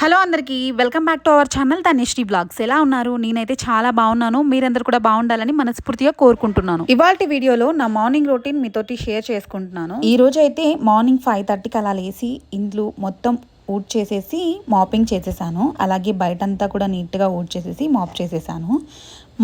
Hello అందరికీ welcome back to our channel Tanishti blogs. ఎలా ఉన్నారు? నేనైతే చాలా బాగున్నాను. మీరందరూ కూడా బాగుండాలని మనస్ఫూర్తిగా కోరుకుంటున్నాను. ఇవాళ వీడియోలో నా మార్నింగ్ రొటీన్ మీతోటి షేర్ చేసుకుంటున్నాను. ఈ రోజు అయితే మార్నింగ్ ఫైవ్ థర్టీకి అలా లేసి ఇండ్లు మొత్తం ఊడ్ చేసేసి మాపింగ్ చేసేసాను. అలాగే బయటంతా కూడా నీట్గా ఊడ్ చేసేసి మాప్ చేసేసాను.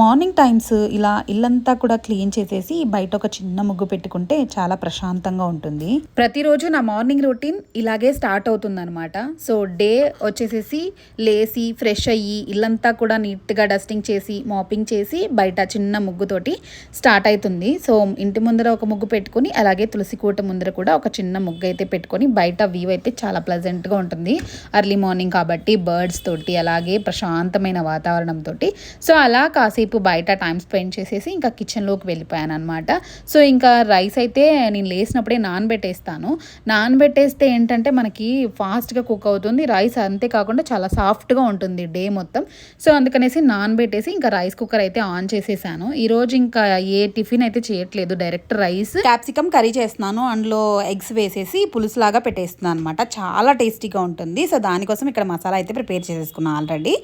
మార్నింగ్ టైమ్స్ ఇలా ఇల్లంతా కూడా క్లీన్ చేసేసి బయట ఒక చిన్న ముగ్గు పెట్టుకుంటే చాలా ప్రశాంతంగా ఉంటుంది. ప్రతిరోజు నా మార్నింగ్ రొటీన్ ఇలాగే స్టార్ట్ అవుతుంది అనమాట సో డే వచ్చేసేసి లేసి ఫ్రెష్ అయ్యి ఇల్లంతా కూడా నీట్గా డస్టింగ్ చేసి మాపింగ్ చేసి బయట చిన్న ముగ్గుతోటి స్టార్ట్ అవుతుంది. సో ఇంటి ముందర ఒక ముగ్గు పెట్టుకుని అలాగే తులసి కూట ముందర కూడా ఒక చిన్న ముగ్గు అయితే పెట్టుకొని బయట వ్యూ అయితే చాలా ప్లెజెంట్గా ఉంటుంది. అర్లీ మార్నింగ్ కాబట్టి బర్డ్స్ తోటి అలాగే ప్రశాంతమైన వాతావరణంతో సో అలా కాసేపు బయట టైం స్పెండ్ చేసేసి ఇంకా కిచెన్లోకి వెళ్ళిపోయాను అనమాట సో ఇంకా రైస్ అయితే నేను లేసినప్పుడే నానబెట్టేస్తాను. నానబెట్టేస్తే ఏంటంటే మనకి ఫాస్ట్గా కుక్ అవుతుంది. రైస్ అంతేకాకుండా చాలా సాఫ్ట్గా ఉంటుంది డే మొత్తం. సో అందుకనేసి నానబెట్టేసి ఇంకా రైస్ కుక్కర్ అయితే ఆన్ చేసేసాను. ఈరోజు ఇంకా ఏ టిఫిన్ అయితే చేయట్లేదు డైరెక్ట్ రైస్ క్యాప్సికమ్ కర్రీ చేస్తున్నాను. అందులో ఎగ్స్ వేసేసి పులుసు లాగా పెట్టేస్తున్నాను అనమాట చాలా టేస్టీగా ఉంటుంది. సో దానికోసం ఇక్కడ మసాలా అయితే ప్రిపేర్ చేసేసుకున్నాను ఆల్రెడీ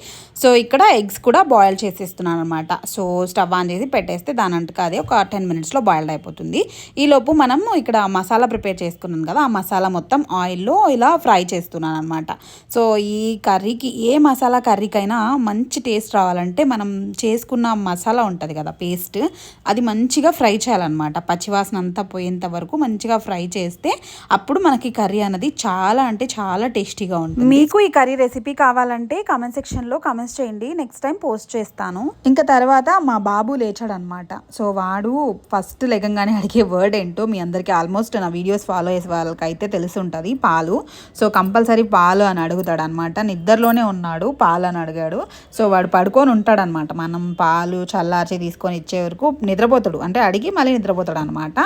సో ఇక్కడ ఎగ్స్ కూడా బాయిల్ చేసేస్తున్నాను అనమాట సో స్టవ్ ఆన్ చేసి పెట్టేస్తే దాని అంటకు అది ఒక టెన్ మినిట్స్లో బాయిల్డ్ అయిపోతుంది. ఈలోపు మనము ఇక్కడ మసాలా ప్రిపేర్ చేసుకున్నాను కదా ఆ మసాలా మొత్తం ఆయిల్లో ఇలా ఫ్రై చేస్తున్నాను అనమాట. సో ఈ కర్రీకి ఏ మసాలా కర్రీకైనా మంచి టేస్ట్ రావాలంటే మనం చేసుకున్న మసాలా ఉంటుంది కదా పేస్ట్ అది మంచిగా ఫ్రై చేయాలన్నమాట. పచ్చివాసన అంతా పోయేంత వరకు మంచిగా ఫ్రై చేస్తే అప్పుడు మనకి కర్రీ అనేది చాలా అంటే చాలా టేస్టీగా ఉంటుంది. మీకు ఈ కర్రీ రెసిపీ కావాలంటే కామెంట్ సెక్షన్లో కామెంట్స్ చేయండి. నెక్స్ట్ టైం పోస్ట్ చేస్తాను. ఇంకా తర్వాత మా బాబు లేచాడనమాట. సో వాడు ఫస్ట్ లెగంగానే అడిగే వర్డ్ ఏంటో మీ అందరికీ ఆల్మోస్ట్ నా వీడియోస్ ఫాలో చేసే వాళ్ళకి అయితే తెలిసి ఉంటుంది పాలు. సో కంపల్సరీ పాలు అని అడుగుతాడు అనమాట నిద్రలోనే ఉన్నాడు పాలు అని అడిగాడు. సో వాడు పడుకొని ఉంటాడనమాట. మనం పాలు చల్లార్చి తీసుకొని ఇచ్చే వరకు నిద్రపోతాడు. అంటే అడిగి మళ్ళీ నిద్రపోతాడు అనమాట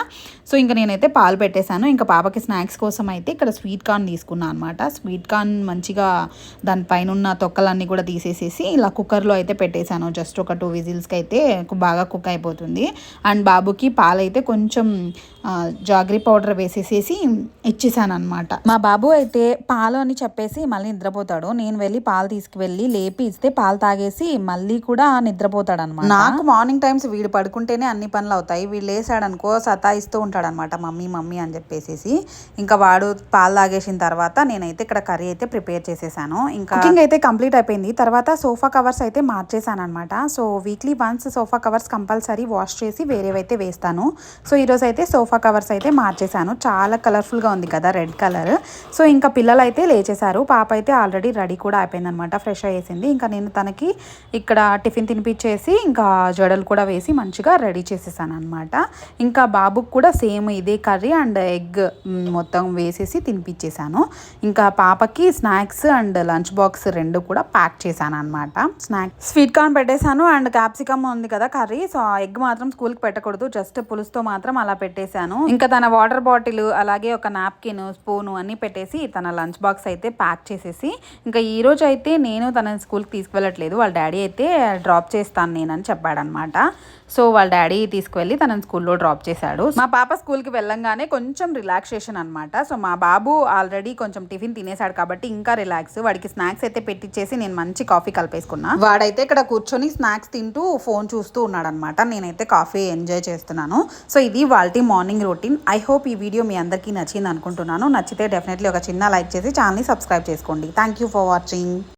సో ఇంకా నేనైతే పాలు పెట్టేశాను. ఇంకా పాపకి స్నాక్స్ కోసం అయితే ఇక్కడ స్వీట్ కార్న్ తీసుకున్నాను అనమాట. స్వీట్ కార్న్ మంచిగా దానిపైన ఉన్న తొక్కలన్నీ కూడా తీసేసేసి ఇలా కుక్కర్లో అయితే పెట్టేశాను. జస్ట్ ఒక టూ విజిల్స్కి అయితే బాగా కుక్ అయిపోతుంది. అండ్ బాబుకి పాలు అయితే కొంచెం జాగ్రీ పౌడర్ వేసేసేసి ఇచ్చేసాను అనమాట మా బాబు అయితే పాలు అని చెప్పేసి మళ్ళీ నిద్రపోతాడు. నేను వెళ్ళి పాలు తీసుకువెళ్ళి లేపి ఇస్తే పాలు తాగేసి మళ్ళీ కూడా నిద్రపోతాడు అనమాట నాకు మార్నింగ్ టైమ్స్ వీడు పడుకుంటేనే అన్ని పనులు అవుతాయి. వీడు లేసాడు అనుకో సతాయిస్తూ ఉంటాడు అనమాట మమ్మీ మమ్మీ అని చెప్పేసి ఇంకా వాడు పాలు తాగేసిన తర్వాత నేనైతే ఇక్కడ కర్రీ అయితే ప్రిపేర్ చేసేసాను. ఇంకా కుకింగ్ అయితే కంప్లీట్ అయిపోయింది. తర్వాత సోఫా కవర్స్ అయితే మార్చేసాను అనమాట so weekly once sofa covers compulsory wash చేసి వేరేవైతే వేస్తాను. సో ఈరోజు అయితే సోఫా కవర్స్ అయితే మార్చేసాను చాలా కలర్ఫుల్గా ఉంది కదా రెడ్ కలర్ సో ఇంకా పిల్లలు అయితే లేచేశారు. పాప అయితే ఆల్రెడీ రెడీ కూడా అయిపోయిందనమాట ఫ్రెష్ అయ్యేసింది ఇంకా నేను తనకి ఇక్కడ టిఫిన్ తినిపించేసి ఇంకా జడలు కూడా వేసి మంచిగా రెడీ చేసేసాను అనమాట ఇంకా బాబుకు కూడా సేమ్ ఇదే కర్రీ అండ్ ఎగ్ మొత్తం వేసేసి తినిపించేశాను. ఇంకా పాపకి స్నాక్స్ అండ్ లంచ్ బాక్స్ రెండు కూడా ప్యాక్ చేశాను అనమాట స్నాక్స్ స్వీట్ కార్న్ పెట్టేశాను అండ్ క్యాప్సికమ్ ఉంది కదా కర్రీ సో ఆ ఎగ్ మాత్రం స్కూల్కి పెట్టకూడదు. జస్ట్ పులుసుతో మాత్రం అలా పెట్టేశాను. ఇంకా తన వాటర్ బాటిల్ అలాగే ఒక నాప్కిన్ స్పూను అన్నీ పెట్టేసి తన లంచ్ బాక్స్ అయితే ప్యాక్ చేసేసి ఇంకా ఈ రోజు అయితే నేను తన స్కూల్కి తీసుకువెళ్ళట్లేదు. వాళ్ళ డాడీ అయితే డ్రాప్ చేస్తాను నేనని చెప్పాడనమాట. సో వాళ్ళ డాడీ తీసుకువెళ్ళి తనని స్కూల్లో డ్రాప్ చేశాడు. మా పాప స్కూల్కి వెళ్ళంగానే కొంచెం రిలాక్సేషన్ అనమాట. సో మా బాబు ఆల్రెడీ కొంచెం టిఫిన్ తినేశాడు కాబట్టి ఇంకా రిలాక్స్. వాడికి స్నాక్స్ అయితే పెట్టించేసి నేను మంచి కాఫీ కలిపేసుకున్నా. వాడైతే ఇక్కడ కూర్చొని స్నాక్స్ తింటూ ఫోన్ చూస్తూ ఉన్నాడనమాట నేనైతే కాఫీ ఎంజాయ్ చేస్తున్నాను. సో ఇది వాళ్ళ మార్నింగ్ రొటీన్. ఐ హోప్ ఈ వీడియో మీ అందరికీ నచ్చింది అనుకుంటున్నాను నచ్చితే డెఫినెట్లీ ఒక చిన్న లైక్ చేసి ఛానల్ని సబ్స్క్రైబ్ చేసుకోండి. Thank you for watching.